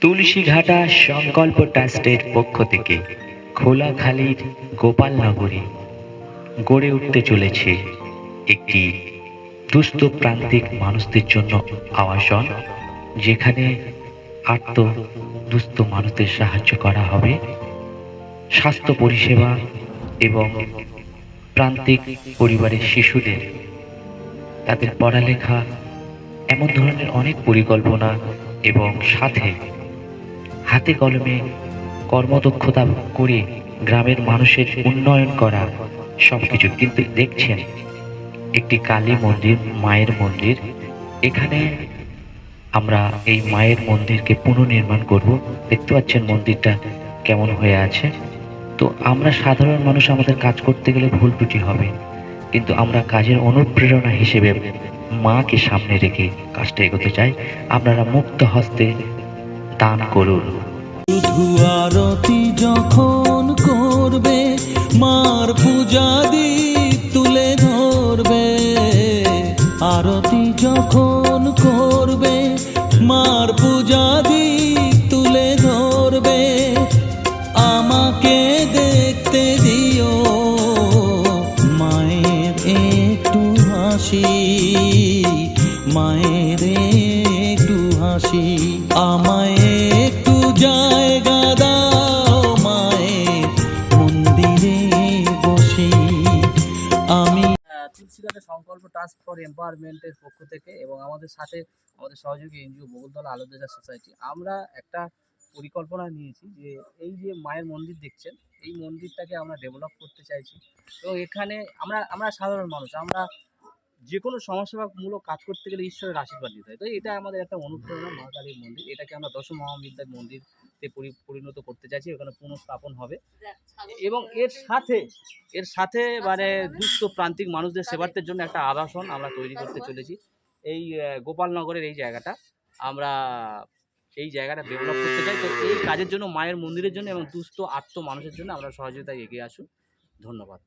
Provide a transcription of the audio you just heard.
তুলসীঘাটা সংকল্প ট্রাস্টের পক্ষ থেকে খোলাখালীর গোপালনগরে গড়ে উঠতে চলেছে একটি দুস্থ প্রান্তিক মানুষদের জন্য আবাসন, যেখানে আত্ম দুস্থ মানুষদের সাহায্য করা হবে। স্বাস্থ্য পরিষেবা এবং প্রান্তিক পরিবারের শিশুদের। তাদের পড়ালেখা এমন ধরনের অনেক পরিকল্পনা এবং সাথে হাতে কলমে কর্মদক্ষতা করে গ্রামের মানুষের উন্নয়ন করা সব কিছু কিন্তু দেখছেন, একটি কালী মন্দির, মায়ের মন্দির, এখানে আমরা এই মায়ের মন্দিরকে পুনর্নির্মাণ করব। দেখতে পাচ্ছেন মন্দিরটা কেমন হয়ে আছে। তো আমরা সাধারণ মানুষ আমাদের কাজ করতে গেলে ভুল ত্রুটি হবে। কিন্তু আমরা কাজের অনুপ্রেরণা হিসেবে মাকে সামনে রেখে কাজটা এগোতে চাই। আপনারা মুক্ত হস্তে দান করুন। শুধু আরতি যখন করবে, মার পূজা দীপ তুলে ধরবে। আরতি যখন করবে, মার পূজা দীপ তুলে ধরবে। আমাকে দেখতে দিও, মায়ের একটু হাসি, মায়ের একটু হাসি, আমায় তুলসীঘাটা সংকল্প টাস্ক ফর এম্পাওয়ারমেন্টের পক্ষ থেকে এবং আমাদের সাথে আমাদের সহযোগী এনজিও বকুলতলা আলোদেজা সোসাইটি, আমরা একটা পরিকল্পনা নিয়েছি যে এই যে মায়ের মন্দির দেখছেন, এই মন্দিরটাকে আমরা ডেভেলপ করতে চাইছি। এবং এখানে আমরা আমরা সাধারণ মানুষ, আমরা যে কোনো সমাজসেবামূলক কাজ করতে গেলে ঈশ্বরের আশীর্বাদ নিতে হয়। তো এটা আমাদের একটা অনুপ্রেরণা, মা কালীর মন্দির। এটাকে আমরা দশম মহাবিদ্যার মন্দিরতে পরিণত করতে চাইছি। ওখানে পুনঃস্থাপন হবে। এবং এর সাথে এর সাথে মানে দুস্থ প্রান্তিক মানুষদের সেবার্থের জন্য একটা আবাসন আমরা তৈরি করতে চলেছি। এই গোপালনগরের এই জায়গাটা আমরা এই জায়গাটা ডেভেলপ করতে চাই। তো এই কাজের জন্য, মায়ের মন্দিরের জন্য এবং দুস্থ, আত্ম মানুষের জন্য আমরা সহযোগিতায় এগিয়ে আসুন। ধন্যবাদ।